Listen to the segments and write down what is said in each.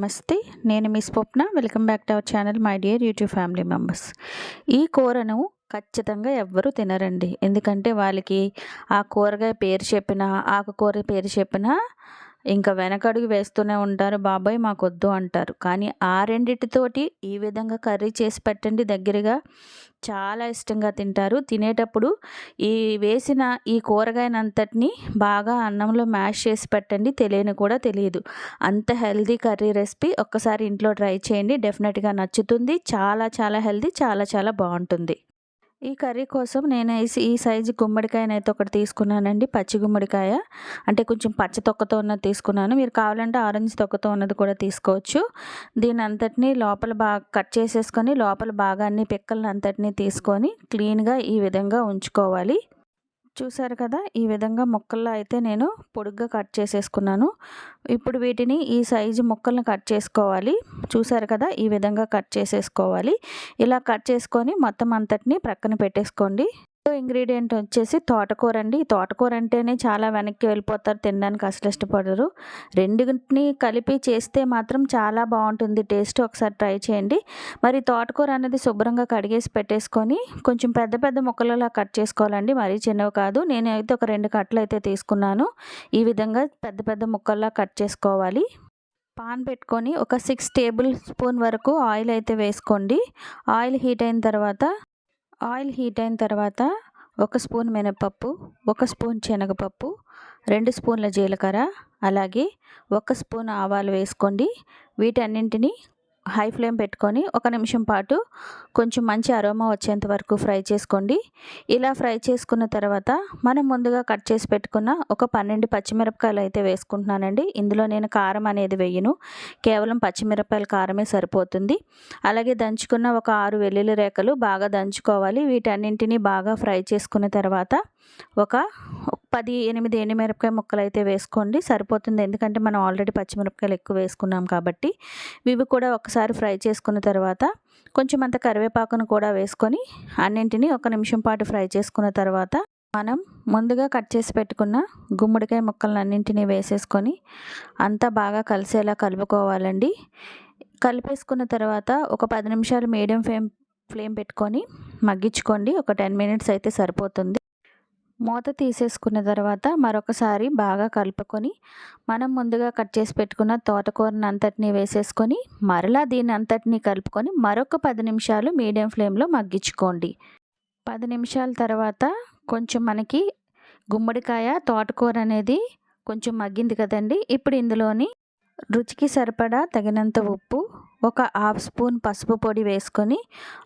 నమస్తే నేను మీ Swapna. Welcome back to our channel my dear YouTube family members. ఈ కూరను ఖచ్చితంగా ఎవ్వరూ తినరండి. ఎందుకంటే వాళ్ళకి ఆ కూరగాయ పేరు చెప్పిన ఆకుకూర పేరు చెప్పినా ఇంకా వెనకడుగు వేస్తూనే ఉంటారు బాబాయ్ మాకు వద్దు అంటారు. కానీ ఆ రెండిటితోటి ఈ విధంగా కర్రీ చేసి పెట్టండి దగ్గరగా. చాలా ఇష్టంగా తింటారు. తినేటప్పుడు ఈ వేసిన ఈ కూరగాయనంతటిని బాగా అన్నంలో మ్యాష్ చేసి పెట్టండి. తెలియని కూడా తెలియదు. అంత హెల్దీ కర్రీ రెసిపీ ఒక్కసారి ఇంట్లో ట్రై చేయండి. డెఫినెట్గా నచ్చుతుంది. చాలా చాలా హెల్దీ చాలా చాలా బాగుంటుంది. ఈ కర్రీ కోసం నేను ఈ సైజు గుమ్మడికాయనైతే ఒకటి తీసుకున్నానండి పచ్చి గుమ్మడికాయ. అంటే కొంచెం పచ్చ తొక్కతో ఉన్నది తీసుకున్నాను. మీరు కావాలంటే ఆరెంజ్ తొక్కతో ఉన్నది కూడా తీసుకోవచ్చు. దీని అంతటినీ లోపల బాగా కట్ చేసేసుకొని లోపల భాగాన్ని పిక్కలను అంతటినీ తీసుకొని క్లీన్గా ఈ విధంగా ఉంచుకోవాలి. చూసారు కదా ఈ విధంగా ముక్కల్లో అయితే నేను పొడుగ్గా కట్ చేసేసుకున్నాను. ఇప్పుడు వీటిని ఈ సైజు ముక్కలను కట్ చేసుకోవాలి. చూసారు కదా ఈ విధంగా కట్ చేసేసుకోవాలి. ఇలా కట్ చేసుకొని మొత్తం అంతటిని ప్రక్కన పెట్టేసుకోండి. ఇంగ్రీడియంట్ వచ్చేసి తోటకూర అండి తోటకూర అంటేనే చాలా వెనక్కి వెళ్ళిపోతారు తినడానికి అసలు ఇష్టపడరు. రెండింటిని కలిపి చేస్తే మాత్రం చాలా బాగుంటుంది. టేస్ట్ ఒకసారి ట్రై చేయండి. మరి తోటకూర అనేది శుభ్రంగా కడిగేసి పెట్టేసుకొని కొంచెం పెద్ద పెద్ద ముక్కలలా కట్ చేసుకోవాలండి. మరీ చిన్నవి కాదు. నేను అయితే ఒక రెండు కట్టలు అయితే తీసుకున్నాను. ఈ విధంగా పెద్ద పెద్ద ముక్కల్లా కట్ చేసుకోవాలి. పాన్ పెట్టుకొని ఒక సిక్స్ టేబుల్ స్పూన్ వరకు ఆయిల్ అయితే వేసుకోండి. ఆయిల్ హీట్ అయిన తర్వాత ఆయిల్ హీట్ అయిన తర్వాత ఒక స్పూన్ మినపప్పు ఒక స్పూన్ శనగపప్పు రెండు స్పూన్ల జీలకర్ర అలాగే ఒక స్పూన్ ఆవాలు వేసుకోండి. వీటన్నింటినీ హై ఫ్లేమ్ పెట్టుకొని ఒక నిమిషం పాటు కొంచెం మంచి అరోమా వచ్చేంత వరకు ఫ్రై చేసుకోండి. ఇలా ఫ్రై చేసుకున్న తర్వాత మనం ముందుగా కట్ చేసి పెట్టుకున్న ఒక పన్నెండు పచ్చిమిరపకాయలు అయితే వేసుకుంటున్నానండి. ఇందులో నేను కారం అనేది వేయను. కేవలం పచ్చిమిరపకాయల కారమే సరిపోతుంది. అలాగే దంచుకున్న ఒక ఆరు వెల్లుల్లి రేఖలు బాగా దంచుకోవాలి. వీటన్నింటినీ బాగా ఫ్రై చేసుకున్న తర్వాత ఒక పది ఎనిమిది ఎండుమిరపకాయ ముక్కలు అయితే వేసుకోండి. సరిపోతుంది. ఎందుకంటే మనం ఆల్రెడీ పచ్చిమిరపకాయలు ఎక్కువ వేసుకున్నాం కాబట్టి. ఇవి కూడా ఒకసారి ఫ్రై చేసుకున్న తర్వాత కొంచెం అంత కరివేపాకును కూడా వేసుకొని అన్నింటినీ ఒక నిమిషం పాటు ఫ్రై చేసుకున్న తర్వాత మనం ముందుగా కట్ చేసి పెట్టుకున్న గుమ్మడికాయ ముక్కలను అన్నింటినీ వేసేసుకొని అంతా బాగా కలిసేలా కలుపుకోవాలండి. కలిపేసుకున్న తర్వాత ఒక పది నిమిషాలు మీడియం ఫ్లేమ్ ఫ్లేమ్ పెట్టుకొని మగ్గించుకోండి. ఒక టెన్ మినిట్స్ అయితే సరిపోతుంది. మూత తీసేసుకున్న తర్వాత మరొకసారి బాగా కలుపుకొని మనం ముందుగా కట్ చేసి పెట్టుకున్న తోటకూరని అంతటినీ వేసేసుకొని మరలా దీన్ని అంతటినీ కలుపుకొని మరొక పది నిమిషాలు మీడియం ఫ్లేమ్లో మగ్గించుకోండి. పది నిమిషాల తర్వాత కొంచెం మనకి గుమ్మడికాయ తోటకూర అనేది కొంచెం మగ్గింది కదండి. ఇప్పుడు ఇందులోని రుచికి సరిపడా తగినంత ఉప్పు ఒక హాఫ్ స్పూన్ పసుపు పొడి వేసుకొని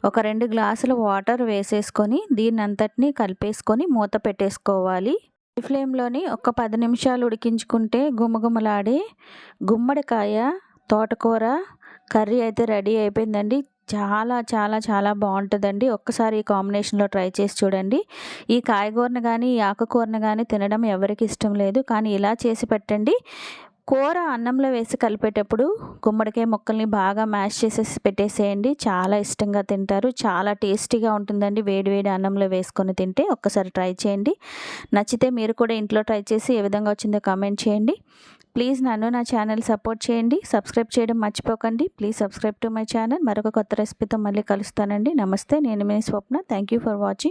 ఒక రెండు గ్లాసుల వాటర్ వేసేసుకొని దీని అంతటిని కలిపేసుకొని మూత పెట్టేసుకోవాలి. ఫ్లేమ్లోని ఒక పది నిమిషాలు ఉడికించుకుంటే గుమగుమలాడే గుమ్మడికాయ తోటకూర కర్రీ అయితే రెడీ అయిపోయిందండి. చాలా చాలా చాలా బాగుంటుందండి. ఒక్కసారి ఈ కాంబినేషన్లో ట్రై చేసి చూడండి. ఈ కాయగూరను కానీ ఈ ఆకుకూరను కానీ తినడం ఎవరికి ఇష్టం లేదు. కానీ ఇలా చేసి పెట్టండి. కూర అన్నంలో వేసి కలిపేటప్పుడు గుమ్మడికాయ ముక్కల్ని బాగా మ్యాష్ చేసేసి పెట్టేసేయండి. చాలా ఇష్టంగా తింటారు. చాలా టేస్టీగా ఉంటుందండి. వేడివేడి అన్నంలో వేసుకొని తింటే ఒక్కసారి ట్రై చేయండి. నచ్చితే మీరు కూడా ఇంట్లో ట్రై చేసి ఏ విధంగా వచ్చిందో కామెంట్ చేయండి. ప్లీజ్ నన్ను నా ఛానల్ సపోర్ట్ చేయండి. సబ్స్క్రైబ్ చేయడం మర్చిపోకండి. Please subscribe to my channel. మరొక కొత్త రెసిపీతో మళ్ళీ కలుస్తానండి. నమస్తే. నేను మీ Swapna. Thank you for watching